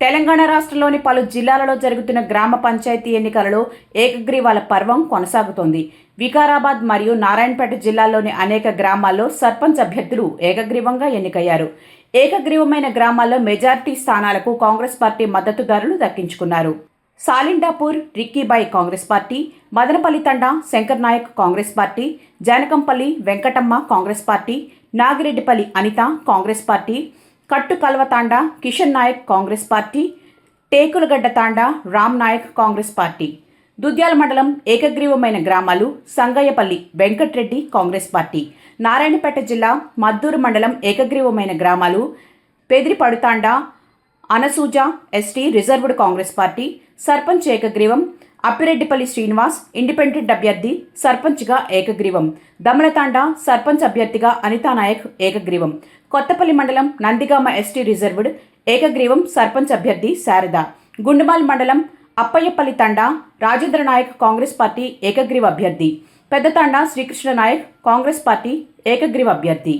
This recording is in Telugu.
తెలంగాణ రాష్ట్రంలోని పలు జిల్లాలలో జరుగుతున్న గ్రామ పంచాయతీ ఎన్నికలలో ఏకగ్రీవాల పర్వం కొనసాగుతోంది. వికారాబాద్ మరియు నారాయణపేట జిల్లాల్లోని అనేక గ్రామాల్లో సర్పంచ్ అభ్యర్థులు ఏకగ్రీవంగా ఎన్నికయ్యారు. ఏకగ్రీవమైన గ్రామాల్లో మెజార్టీ స్థానాలకు కాంగ్రెస్ పార్టీ మద్దతుదారులు దక్కించుకున్నారు. Salindapur Rikkibai Congress party Madanapalli Thanda Shankar Naik Congress party Janakampalli Venkatamma Congress party Nagireddipalli Anitha Congress party Kattu Kalva Thanda Kishan Naik Congress party Tekulagadda Thanda Ram Naik Congress party. Dudyal మండలం ఏకగ్రీవమైన గ్రామాలు సంగయ్యపల్లి వెంకట్రెడ్డి కాంగ్రెస్ పార్టీ. నారాయణపేట జిల్లా మద్దూరు మండలం ఏకగ్రీవమైన గ్రామాలు Pediripaduthanda Anasuja ST reserved Congress party sarpanch ఏకగ్రీవం అప్పిరెడ్డిపల్లి శ్రీనివాస్ ఇండిపెండెంట్ అభ్యర్థి సర్పంచ్గా ఏకగ్రీవం. దమలతాండ సర్పంచ్ అభ్యర్థిగా అనితా నాయక్ ఏకగ్రీవం. కొత్తపల్లి మండలం నందిగామ ఎస్టీ రిజర్వ్డ్ ఏకగ్రీవం సర్పంచ్ అభ్యర్థి శారద. గుండుమాల్ మండలం అప్పయ్యపల్లి తండా రాజేంద్ర నాయక్ కాంగ్రెస్ పార్టీ ఏకగ్రీవ అభ్యర్థి. పెద్దతాండ శ్రీకృష్ణ నాయక్ కాంగ్రెస్ పార్టీ ఏకగ్రీవ అభ్యర్థి.